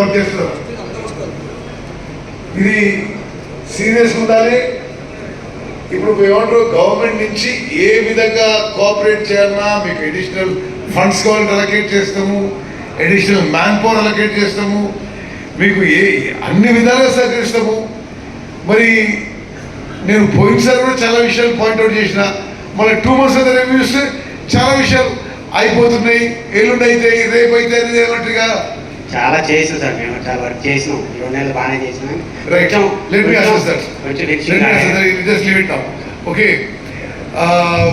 Work ఇది serious ఉండాలి. ఇప్పుడు ఏమంటారు గవర్నమెంట్ నుంచి ఏ విధంగా కోఆపరేట్ చేయాలన్నా మీకు అడిషనల్ ఫండ్స్ కావాలంటే అలకేట్ చేస్తాము. అడిషనల్ మ్యాన్ పవర్ అలకేట్ చేస్తాము. మీకు ఏ అన్ని విధాలుగా సహకరిస్తాము. మరి నేను పోయినసారి కూడా చాలా విషయాలు పాయింట్అవుట్ చేసిన. మళ్ళీ టూ మంత్స్ అయితే రివ్యూ చాలా విషయాలు అయిపోతున్నాయి. ఎల్లుండి అయితే రేపు అయితే అనేది ఏమంటారుగా చాలా చేసాం సార్ మేము చాలా వర్క్ చేసినాం. రెండు నెలలు బాగానే చేసినాం. కొంచెం- ఓకే Uh,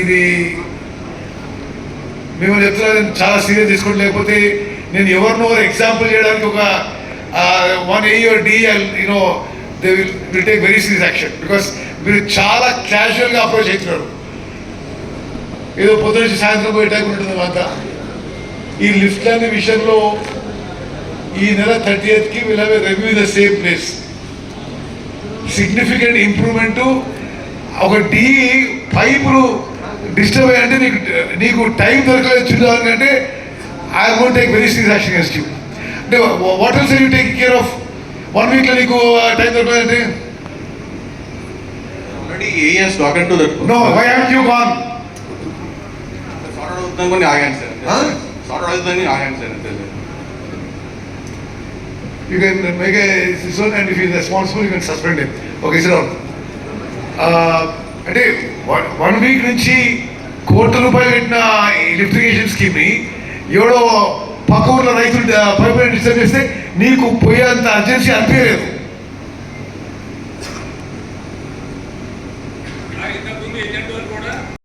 ఇది మేము చెప్తున్నా చాలా సీరియస్ తీసుకోండి. లేకపోతే నేను ఎవరినో ఎగ్జాంపుల్ చేయడానికి ఒక one A R D you know they will will take very serious action because మీరు చాలా క్యాజువల్గా అప్రోచ్ అవుతున్నారు ఏదో పొద్దున నుంచి సాయంత్రం పోయే టైం ఉంటుంది అంతా. ఈ లిఫ్ట్ అనే విషయంలో ఈ నెల thirty ఎయిత్కి will have review the same place significant improvement ఒక డి పైపులు డిస్టర్బ్ అయ్యంటే నీకు నీకు టైం దొరకలేదు చూడాలి అంటే I won't take very serious action against you అంటే what else you take care of one వీక్లో నీకు time దొరకలేదంటే. No why have you gone ఆగాను sir not other than ion channel. You can make a decision and if he is responsible, you can suspend him. Okay, sir. అంటే one week నుంచి కోట్ల రూపాయలు పెట్టిన electrification స్కీమ్ని ఎవడో పక్క ఊర్లో రైతులు పైపు డిస్టర్బ్ చేస్తే నీకు పోయేంత అర్జెన్సీ అనిపించలేదు